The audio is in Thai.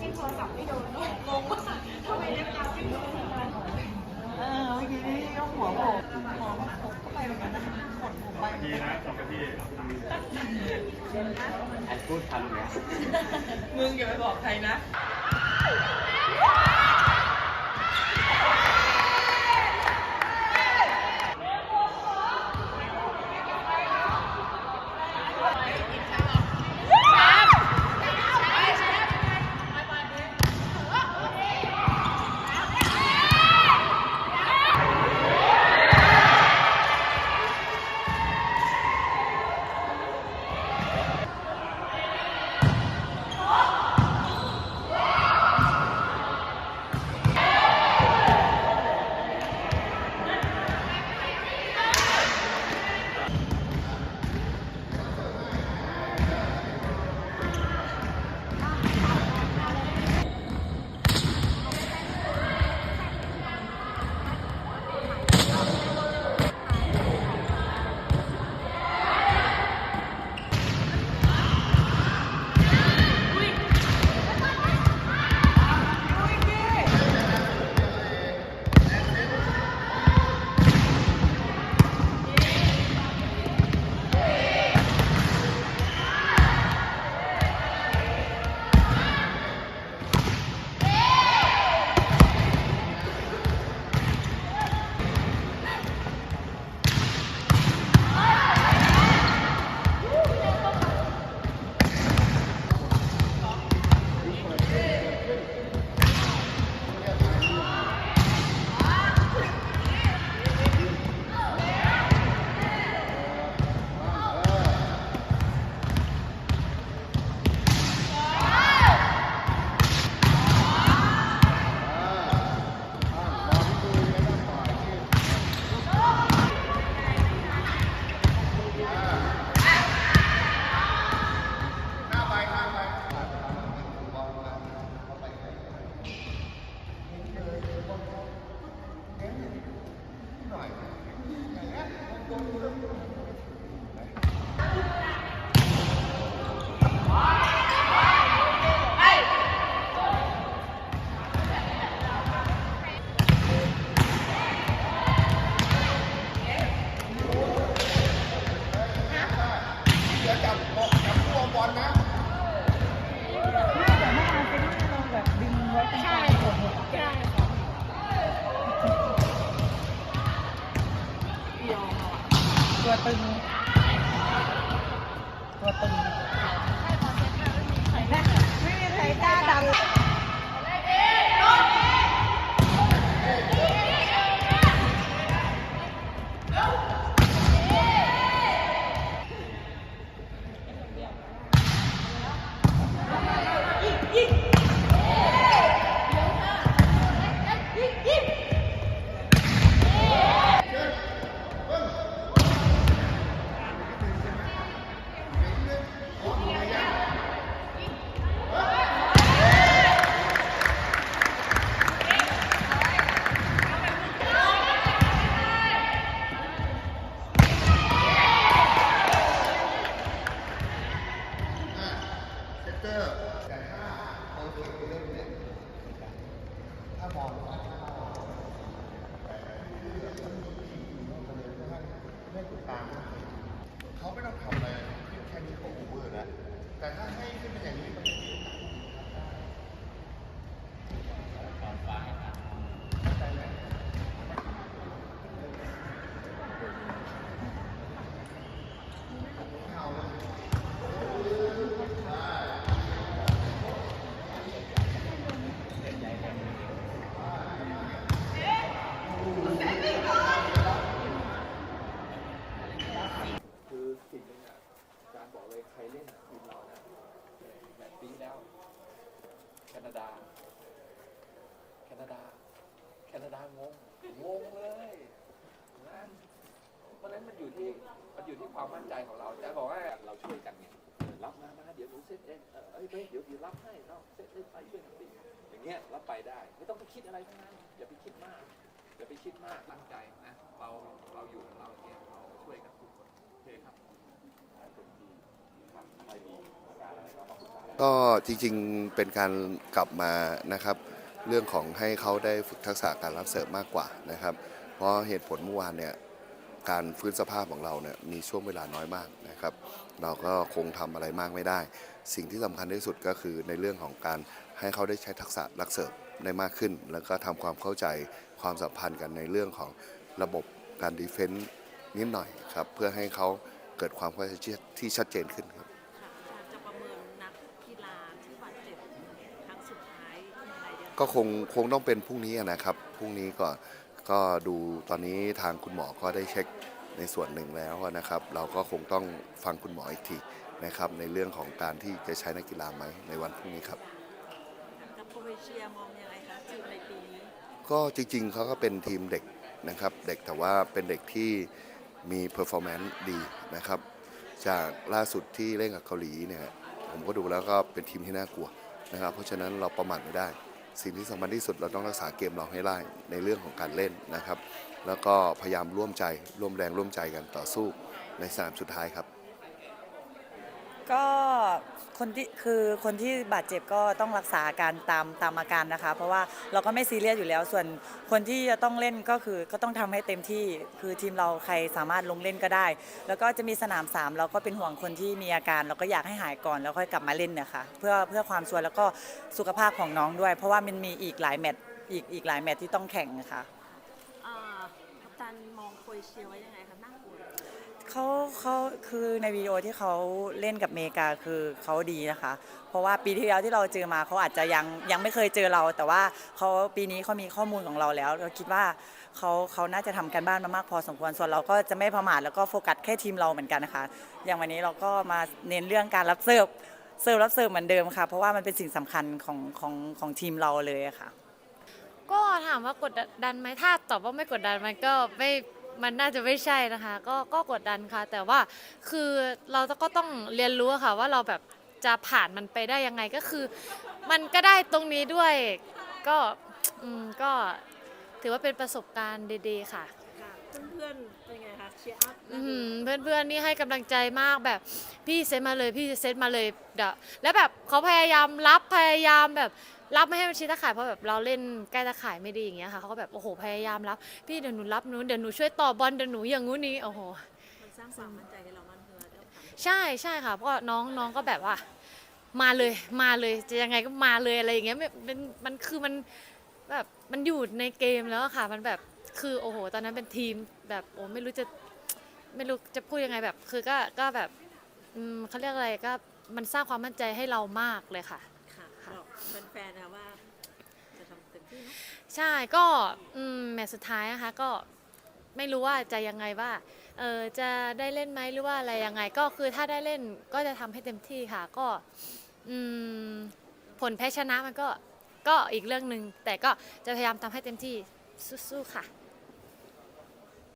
จิ้มโทรศัพท์ไม่โดนงงมากทำไมเล็บยาวจิ้มโดนทำไมเออเมื่อกี้นี่ก็หัวโผล่หัวโผล่เข้าไปเหมือนกันนะกดผมไปดีนะสองนาทีไอ้พูดทันเนี่ยมึงอย่าไปบอกใครนะ ใตัวตึง ตัวตึงไม่มีใครกล้าดังเของอูเบอร์นะแต่ถ้าให้ขึ้นเป็นอย่างนี้มันจะมีเข้าใจไหม คือสิ่งหนึงอะอาจารย์บอกเลยใครเล่นทีมเรานะแมตช์ปีที่แล้ว แค นาดา แคนาดา แคนาดางง งงเลยนะเพราะฉะนั้นมันอยู่ที่มันอยู่ที่ความมั่นใจของเราแต่บอกว่าเราช่วยกันไงเออรับมามาเดี๋ยวหนูเซ็ตเองเออเอ้ยเบ้เดี๋ยวพี่รับให้เนาะเซตเล่นไปช่วยกันตีอย่างเงี้ยรับไปได้ ไม่ต้องไปคิดอะไรทั้งนั้นอย่าไปคิดมากอย่าไปคิดมากตั้งใจนะเราเราอยู่ของเราองเงี้ยเราช่วยกันทุกคนโอเคครับใครมีประการอะไปด้ ก็จริงๆเป็นการกลับมานะครับ เรื่องของให้เขาได้ฝึกทักษะการรับเสิร์ฟมากกว่านะครับ เพราะเหตุผลเมื่อวานเนี่ยการฟื้นสภาพของเราเนี่ยมีช่วงเวลาน้อยมากนะครับ เราก็คงทำอะไรมากไม่ได้ สิ่งที่สำคัญที่สุดก็คือในเรื่องของการให้เขาได้ใช้ทักษะรักเสิร์ฟได้มากขึ้น แล้วก็ทำความเข้าใจความสัมพันธ์กันในเรื่องของระบบการดีเฟนต์นิดหน่อยครับเพื่อให้เขาเกิดความเข้าใจที่ชัดเจนขึ้นครับ ค่ะจะประเมินนักกีฬาที่บาดเจ็บครั้งสุดท้ายยังไงเดี๋ยว ก็คงคงต้องเป็นพรุ่งนี้อะนะครับพรุ่งนี้ก็ก็ดูตอนนี้ทางคุณหมอก็ได้เช็คในส่วนหนึ่งแล้วนะครับ เราก็คงต้องฟังคุณหมออีกทีนะครับ ในเรื่องของการที่จะใช้นักกีฬาไหมในวันพรุ่งนี้ครับกับโครเอเชียมองยังไงคะทีมในปีนี้ก็จริงๆเขาก็เป็นทีมเด็กนะครับเด็กแต่ว่าเป็นเด็กที่มีเพอร์ฟอร์แมนซ์ดีนะครับ จากล่าสุดที่เล่นกับเกาหลีเนี่ยผมก็ดูแล้วก็เป็นทีมที่น่ากลัวนะครับ เพราะฉะนั้นเราประมาทไม่ได้ สิ่งที่สำคัญที่สุดเราต้องรักษาเกมเราให้ได้ในเรื่องของการเล่นนะครับ แล้วก็พยายามร่วมใจร่วมแรงร่วมใจกันต่อสู้ในสนามสุดท้ายครับ ก็คนที่คือคนที่บาดเจ็บก็ต้องรักษาอาการตามตามอาการนะคะ เพราะว่าเราก็ไม่ซีเรียสอยู่แล้ว ส่วนคนที่จะต้องเล่นก็คือก็ต้องทำให้เต็มที่คือทีมเราใครสามารถลงเล่นก็ได้ แล้วก็จะมีสนาม3เราก็เป็นห่วงคนที่มีอาการ เราก็อยากให้หายก่อนแล้วค่อยกลับมาเล่นนะคะเพื่อเพื่อความชัวร์แล้วก็สุขภาพของน้องด้วย เพราะว่ามันมีอีกหลายแมตช์อีกอีกหลายแมตช์ที่ต้องแข่งนะคะอ่ากัปตันมองโครเชียไว้ยังไงคะ เขาเขาคือในวิดีโอที่เขาเล่นกับเมกาคือเขาดีนะคะ เพราะว่าปีที่แล้วที่เราเจอมาเขาอาจจะยังยังไม่เคยเจอเรา แต่ว่าเขาปีนี้เขามีข้อมูลของเราแล้วเราคิดว่าเขาเขาน่าจะทำการบ้านมามากพอสมควรส่วนเราก็จะไม่ประมาทแล้วก็โฟกัสแค่ทีมเราเหมือนกันนะคะ อย่างวันนี้เราก็มาเน้นเรื่องการรับเสิร์ฟเสิร์ฟรับเสิร์ฟเหมือนเดิมค่ะ เพราะว่ามันเป็นสิ่งสำคัญของของของทีมเราเลยค่ะ ก็ถามว่ากดดันไหมถ้าตอบว่าไม่กดดันมันก็ไม่ มันน่าจะไม่ใช่นะคะ ก็ก็กดดันค่ะ แต่ว่าคือเราก็ต้องเรียนรู้อะค่ะ ว่าเราแบบจะผ่านมันไปได้ยังไงก็คือ มันก็ได้ตรงนี้ด้วย ก็อืมก็ถือว่าเป็นประสบการณ์ดีๆค่ะ ค่ะเพื่อนๆเป็นไงคะเชียร์อัพอืมเพื่อนๆ นี่ให้กำลังใจมากแบบพี่เซตมาเลยพี่เซตมาเลยเดี๋ยวแล้วแบบเขาพยายามรับพยายามแบบ รับไม่ให้มันชิดตะข่ายเพราะแบบเราเล่นใกล้ตะข่ายไม่ดีอย่างเงี้ยค่ะเขาก็แบบโอ้โหพยายามรับ พี่เดี๋ยวหนูรับหนูเดี๋ยวหนูช่วยต่อบอลเดี๋ยวหนูอย่างงู้นนี้โอ้โหมันสร้างความมั่นใจให้เรามั่นเพื่อจะทำใช่ใช่ค่ะเพราะว่าน้องน้องก็แบบว่า มาเลยมาเลยจะยังไงก็มาเลยอะไรอย่างเงี้ยไม่เป็นมันคือมันแบบมันอยู่ในเกมแล้วอะค่ะ มันแบบคือโอ้โห ตอนนั้นเป็นทีมแบบโอ้ไม่รู้จะไม่รู้จะพูดยังไงแบบ คือก็ก็แบบอืมเขาเรียกอะไรก็มันสร้างความมั่นใจให้เรามากเลยค่ะค่ะ บอกแฟนๆนะว่า จะทำเต็มที่เนะใช่ก็อืมแมตช์สุดท้ายนะคะก็ไม่รู้ว่าจะยังไงว่าเออจะได้เล่นไหมหรือว่าอะไรยังไงก็คือถ้าได้เล่นก็จะทำให้เต็มที่ค่ะก็อืมผลแพ้ชนะมันก็ก็อีกเรื่องหนึ่งแต่ก็จะพยายามทำให้เต็มที่สู้ๆค่ะ